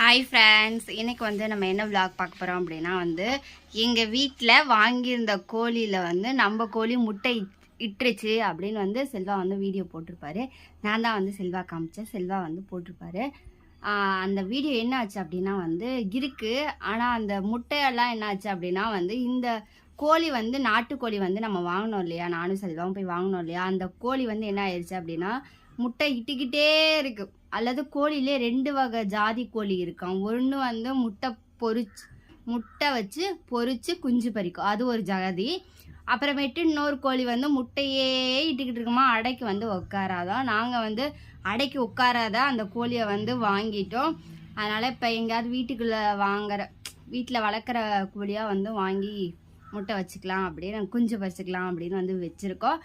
Hi friends இன்றைக்கி வந்து நம்ம என்ன விளாக் பார்க்க போகிறோம் அப்படின்னா வந்து எங்கள் வீட்டில் வாங்கியிருந்த கோழியில் வந்து நம்ம கோழி முட்டை இட்டுருச்சு அப்படின்னு வந்து செல்வா வந்து வீடியோ போட்டிருப்பாரு. நான் தான் வந்து செல்வா காமிச்சேன். செல்வா வந்து போட்டிருப்பாரு. அந்த வீடியோ என்ன ஆச்சு அப்படின்னா வந்து இருக்குது ஆனால் அந்த முட்டையெல்லாம் என்ன ஆச்சு அப்படின்னா வந்து இந்த கோழி வந்து நாட்டுக்கோழி வந்து நம்ம வாங்கினோம் இல்லையா? நானும் செல்வாவும் போய் வாங்கினோம் இல்லையா? அந்த கோழி வந்து என்ன ஆயிடுச்சு அப்படின்னா முட்டை இட்டுக்கிட்டே இருக்கு. அல்லது கோழிலே ரெண்டு வகை ஜாதி கோழி இருக்கும் ஒன்று வந்து முட்டை பொறிச்சு முட்டை வச்சு பொறிச்சு குஞ்சு பறிக்கும். அது ஒரு ஜாதி. அப்புறமேட்டு இன்னொரு கோழி வந்து முட்டையே இட்டுக்கிட்டு இருக்குமா அடைக்கு வந்து உட்காராதான் நாங்கள் வந்து அடைக்கு உட்காராத அந்த கோழியை வந்து வாங்கிட்டோம். அதனால் இப்போ எங்கேயாவது வீட்டுக்குள்ளே வாங்குற வீட்டில் வளர்க்குற கோழியாக வந்து வாங்கி முட்டை வச்சுக்கலாம் அப்படின்னு குஞ்சு பறிச்சுக்கலாம் அப்படின்னு வந்து வச்சுருக்கோம்.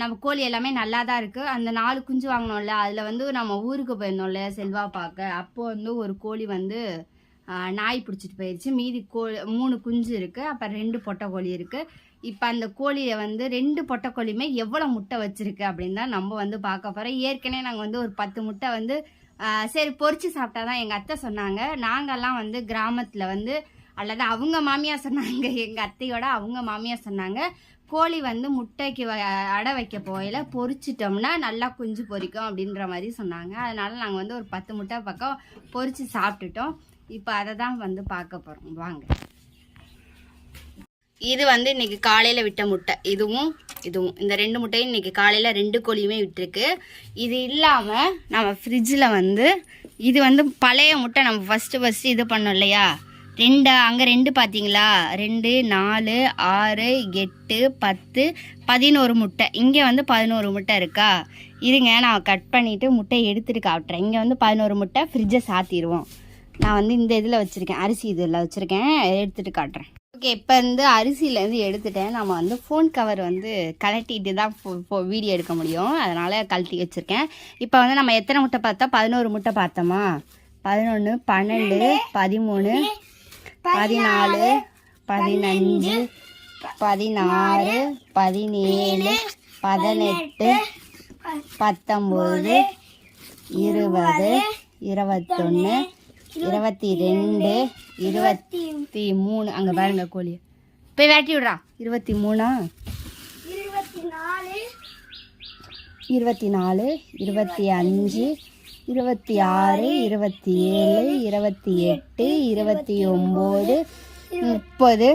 நம்ம கோழி எல்லாமே நல்லா தான் இருக்குது அந்த நாலு குஞ்சு வாங்கினோம்ல அதில் வந்து நம்ம ஊருக்கு போயிருந்தோம்ல செல்வா பார்க்க. அப்போ வந்து ஒரு கோழி வந்து நாய் பிடிச்சிட்டு போயிடுச்சு மீதி கோ மூணு குஞ்சு இருக்குது அப்புறம் ரெண்டு பொட்டை கோழி இருக்குது இப்போ அந்த கோழியை வந்து ரெண்டு பொட்டை கோழியுமே எவ்வளோ முட்டை வச்சுருக்கு அப்படின்னு தான் நம்ம வந்து பார்க்க போகிறோம் ஏற்கனவே நாங்கள் வந்து ஒரு பத்து முட்டை வந்து சரி பொறிச்சு சாப்பிட்டா தான் எங்கள் அத்தை சொன்னாங்க. நாங்கள்லாம் வந்து கிராமத்தில் வந்து அல்லது அவங்க மாமியார் சொன்னாங்க. எங்கள் அத்தையோட அவங்க மாமியார் சொன்னாங்க. கோழி வந்து முட்டைக்கு வ- அடை வைக்க போயில பொறிச்சிட்டோம்னா நல்லா குஞ்சு பொரிக்கும் அப்படின்ற மாதிரி சொன்னாங்க. அதனால் நாங்கள் வந்து ஒரு பத்து முட்டை பக்கம் பொறிச்சு சாப்பிட்டுட்டோம். இப்போ அதை தான் வந்து பார்க்க போகிறோம் வாங்க. இது வந்து இன்றைக்கி காலையில் விட்ட முட்டை. இதுவும் இதுவும். இந்த ரெண்டு முட்டையும் இன்னைக்கு காலையில் ரெண்டு கோழியுமே விட்டுருக்கு. இது இல்லாமல் நம்ம ஃப்ரிட்ஜில் வந்து இது வந்து பழைய முட்டை நம்ம ஃபஸ்ட்டு ஃபஸ்ட்டு இது பண்ணோம் இல்லையா? ரெண்டு அங்கே ரெண்டு பார்த்தீங்களா ரெண்டு நாலு ஆறு எட்டு பத்து பதினோரு முட்டை. இங்கே வந்து பதினோரு முட்டை இருக்கா? இருங்க நான் கட் பண்ணிவிட்டு முட்டையை எடுத்துட்டு காட்டுறேன். இங்கே வந்து பதினோரு முட்டை ஃப்ரிட்ஜை சாத்திடுவோம் நான் வந்து இந்த இதில் வச்சுருக்கேன். அரிசி இதில் வச்சுருக்கேன். எடுத்துட்டு காட்டுறேன். ஓகே இப்போ வந்து அரிசியிலேருந்து எடுத்துட்டேன். நம்ம வந்து ஃபோன் கவர் வந்து கலட்டிட்டு தான் வீடியோ எடுக்க முடியும். அதனால் கழட்டி வச்சுருக்கேன். இப்போ வந்து நம்ம எத்தனை முட்டை பார்த்தோம்? பதினோரு முட்டை பார்த்தோமா? பதினொன்று பன்னெண்டு பதிமூணு பதினாலு பதினஞ்சு பதினாறு பதினேழு பதினெட்டு பத்தொம்போது இருபது இருபத்தொன்று இருபத்தி ரெண்டு இருபத்தி மூணு அங்கே பாருங்க கோழி. போய் வேட்டி விட்றா. இருபத்தி மூணா இருபத்தி நாலு இருபத்தி அஞ்சு இருபத்தி ஆறு இருபத்தி ஏழு இருபத்தி எட்டு இருபத்தி ஒம்பது முப்பது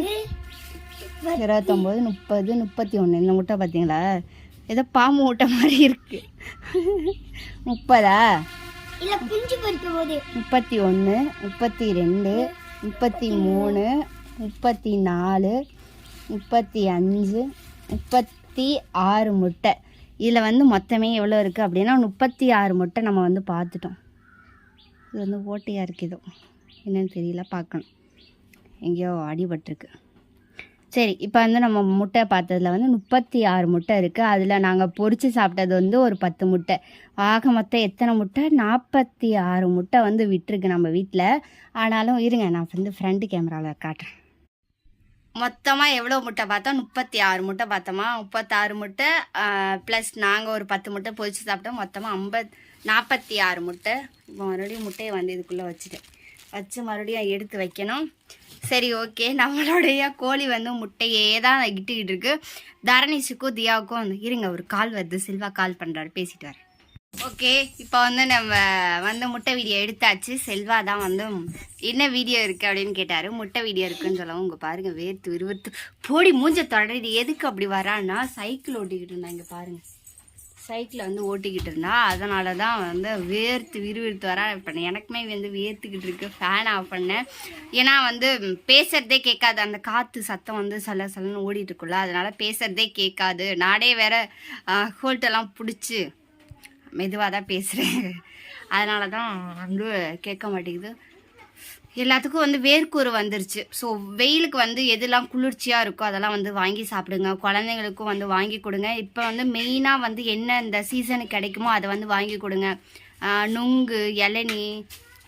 இருபத்தொம்போது முப்பது முப்பத்தி ஒன்று. இந்த முட்டை பார்த்தீங்களா? ஏதோ பாம்பு முட்டை மாதிரி இருக்கு. முப்பதா? முப்பத்தி ஒன்று முப்பத்தி ரெண்டு முப்பத்தி மூணு முப்பத்தி நாலு முப்பத்தி அஞ்சு முப்பத்தி ஆறு முட்டை. இதில் வந்து மொத்தமே எவ்வளோ இருக்குது அப்படின்னா முப்பத்தி ஆறு முட்டை நம்ம வந்து பார்த்துட்டோம். இது வந்து ஓட்டையாக இருக்குது என்னன்னு தெரியல பார்க்கணும். எங்கேயோ அடிபட்டிருக்கு. சரி இப்போ வந்து நம்ம முட்டை பார்த்ததுல வந்து முப்பத்தி ஆறு முட்டை இருக்குது அதில் நாங்கள் பொறிச்சு சாப்பிட்டது வந்து ஒரு பத்து முட்டை. ஆக மொத்தம் எத்தனை முட்டை? நாற்பத்தி ஆறு முட்டை வந்து விட்டுருக்கு நம்ம வீட்டில் ஆனாலும் இருங்க நான் வந்து ஃப்ரண்ட் கேமராவில் காட்டுறேன். மொத்தமாக எவ்வளோ முட்டை பார்த்தோம்? முப்பத்தி ஆறு முட்டை பார்த்தோமா? முப்பத்தாறு முட்டை ப்ளஸ் நாங்கள் ஒரு பத்து முட்டை பொரிச்சு சாப்பிட்டோம். மொத்தமாக ஐம்பத் நாற்பத்தி ஆறு முட்டை. இப்போ மறுபடியும் முட்டையை வந்து இதுக்குள்ளே வச்சுட்டேன் வச்சு மறுபடியும் எடுத்து வைக்கணும். சரி ஓகே நம்மளுடைய கோழி வந்து முட்டையே தான் இட்டுக்கிட்டு இருக்கு. தரணிஷுக்கும் தியாவுக்கும் வந்து இருங்க ஒரு கால் வருது. செல்வா கால் பண்ணுறாரு பேசிட்டு வரேன். ஓகே இப்போ வந்து நம்ம வந்து முட்டை வீடியோ எடுத்தாச்சு. செல்வா தான் வந்து என்ன வீடியோ இருக்குது அப்படின்னு கேட்டார். முட்டை வீடியோ இருக்குன்னு சொல்லவும் உங்கள் பாருங்கள் வேர்த்து விறுவிறுத்து போடி மூஞ்ச தொடரிது எதுக்கு அப்படி வரான்னா சைக்கிள் ஓட்டிக்கிட்டு இருந்தா இங்கே பாருங்கள் சைக்கிளை வந்து ஓட்டிக்கிட்டு இருந்தா அதனால தான் வந்து வேர்த்து விறுவிறுத்து வர இப்போ எனக்குமே வந்து வேர்த்துக்கிட்டு இருக்கு. ஃபேன் ஆஃப் பண்ணேன். ஏன்னா வந்து பேசுறதே கேட்காது. அந்த காற்று சத்தம் வந்து சல சலன்னு ஓடிட்டு இருக்குல்ல அதனால பேசுறதே கேட்காது. நாடே வேற ஹோல்ட்டெல்லாம் பிடிச்சி மெதுவாக தான் பேசுகிறேன் அதனால தான் வந்து கேட்க மாட்டேங்குது. எல்லாத்துக்கும் வந்து வேர்க்கூறு வந்துருச்சு. ஸோ வெயிலுக்கு வந்து எதெல்லாம் குளிர்ச்சியாக இருக்கோ அதெல்லாம் வந்து வாங்கி சாப்பிடுங்க. குழந்தைங்களுக்கும் வந்து வாங்கி கொடுங்க. இப்போ வந்து மெயினாக வந்து என்ன இந்த சீசனுக்கு கிடைக்குமோ அதை வந்து வாங்கி கொடுங்க. நுங்கு இளநீ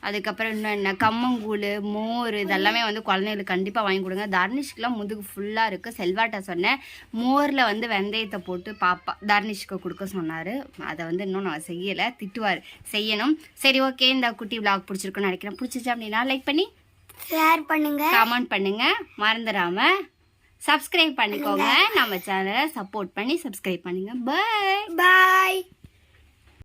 அதுக்கப்புறம் இன்னும் என்ன கம்மங்கூழ் மோர் இதெல்லாமே வந்து குழந்தைங்களுக்கு கண்டிப்பாக வாங்கி கொடுங்க. தர்னிஷ்க்குலாம் முதுகு ஃபுல்லாக இருக்குது செல்வாட்ட சொன்னேன். மோரில் வந்து வெந்தயத்தை போட்டு பாப்பா தர்னிஷ்க்கு கொடுக்க சொன்னார். அதை வந்து இன்னும் நான் செய்யலை. திட்டுவார். செய்யணும். சரி ஓகே. இந்த குட்டி vlog பிடிச்சிருக்குன்னு நினைக்கிறேன். பிடிச்சிச்சு அப்படின்னா லைக் பண்ணி ஷேர் பண்ணுங்க. கமெண்ட் பண்ணுங்க. மறந்துடாம சப்ஸ்கிரைப் பண்ணிக்கோங்க. நம்ம சேனலை சப்போர்ட் பண்ணி சப்ஸ்கிரைப் பண்ணுங்க. Bye bye